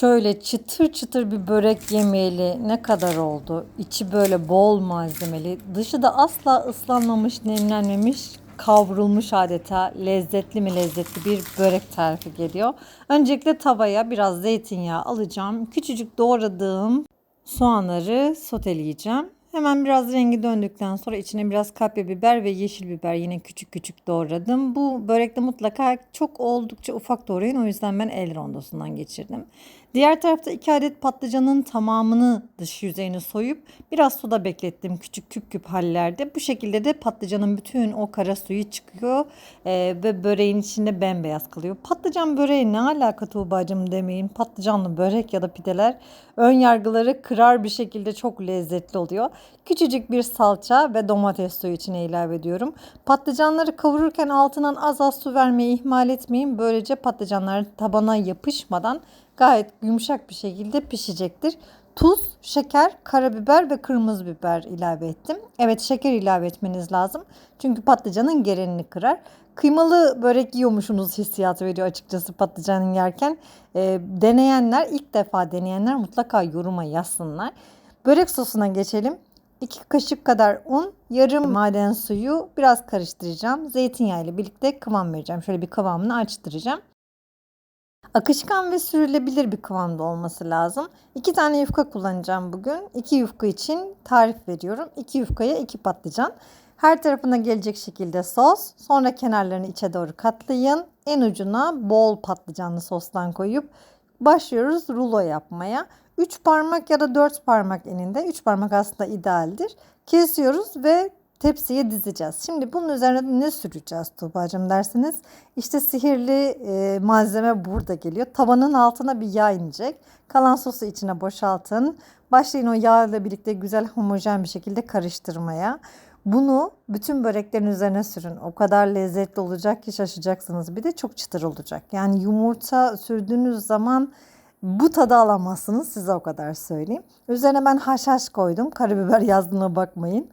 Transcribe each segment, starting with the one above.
Şöyle çıtır çıtır bir börek yemeyeli ne kadar oldu? İçi böyle bol malzemeli. Dışı da asla ıslanmamış, nemlenmemiş, kavrulmuş adeta. Lezzetli mi lezzetli bir börek tarifi geliyor. Öncelikle tavaya biraz zeytinyağı alacağım. Küçücük doğradığım soğanları soteleyeceğim. Hemen biraz rengi döndükten sonra içine biraz kapya biber ve yeşil biber yine küçük küçük doğradım. Bu börekte mutlaka çok oldukça ufak doğrayın. O yüzden ben el rondosundan geçirdim. Diğer tarafta 2 adet patlıcanın tamamını dış yüzeyini soyup biraz suda beklettim küçük küp küp hallerde. Bu şekilde de patlıcanın bütün o kara suyu çıkıyor Ee, ve böreğin içinde bembeyaz kalıyor. Patlıcan böreği ne alaka Tuğba'cığım demeyin. Patlıcanlı börek ya da pideler ön yargıları kırar bir şekilde çok lezzetli oluyor. Küçücük bir salça ve domates suyu içine ilave ediyorum. Patlıcanları kavururken altından az az su vermeyi ihmal etmeyin. Böylece patlıcanlar tabana yapışmadan gayet yumuşak bir şekilde pişecektir. Tuz, şeker, karabiber ve kırmızı biber ilave ettim. Evet şeker ilave etmeniz lazım. Çünkü patlıcanın gerenini kırar. Kıymalı börek yiyormuşsunuz hissiyatı veriyor açıkçası patlıcanı yerken. Ee, deneyenler, ilk defa deneyenler mutlaka yoruma yazsınlar. Börek sosuna geçelim. 2 kaşık kadar un, yarım maden suyu biraz karıştıracağım. Zeytinyağı ile birlikte kıvam vereceğim. Şöyle bir kıvamını açtıracağım. Akışkan ve sürülebilir bir kıvamda olması lazım. İki tane yufka kullanacağım bugün. İki yufka için tarif veriyorum. İki yufkaya iki patlıcan. Her tarafına gelecek şekilde sos. Sonra kenarlarını içe doğru katlayın. En ucuna bol patlıcanlı sostan koyup başlıyoruz rulo yapmaya. 3 parmak ya da 4 parmak eninde. 3 parmak aslında idealdir. Kesiyoruz ve tepsiye dizeceğiz. Şimdi bunun üzerine ne süreceğiz Tuğba'cığım dersiniz. İşte sihirli e, malzeme burada geliyor. Tavanın altına bir yağ inecek. Kalan sosu içine boşaltın. Başlayın o yağ ile birlikte güzel homojen bir şekilde karıştırmaya. Bunu bütün böreklerin üzerine sürün. O kadar lezzetli olacak ki şaşacaksınız. Bir de çok çıtır olacak. Yani yumurta sürdüğünüz zaman bu tadı alamazsınız size o kadar söyleyeyim. Üzerine ben haşhaş koydum. Karabiber yazdığına bakmayın.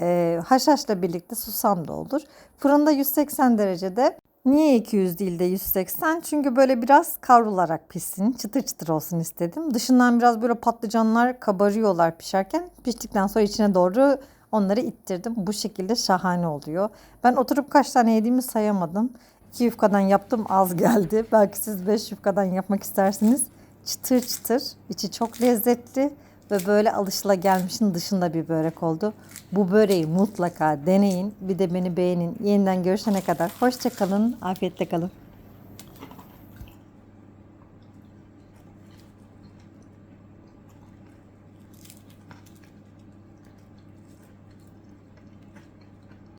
Ee, haşhaşla birlikte susam da olur. Fırında 180 derecede Niye 200 değil de 180? Çünkü böyle biraz kavrularak pişsin, çıtır çıtır olsun istedim. Dışından biraz böyle patlıcanlar kabarıyorlar pişerken. Piştikten sonra içine doğru onları ittirdim. Bu şekilde şahane oluyor. Ben oturup kaç tane yediğimi sayamadım. 2 yufkadan yaptım az geldi. Belki siz 5 yufkadan yapmak istersiniz. Çıtır çıtır, içi çok lezzetli ve böyle alışılagelmişin dışında bir börek oldu. Bu böreği mutlaka deneyin. Bir de beni beğenin. Yeniden görüşene kadar hoşça kalın, afiyetle kalın.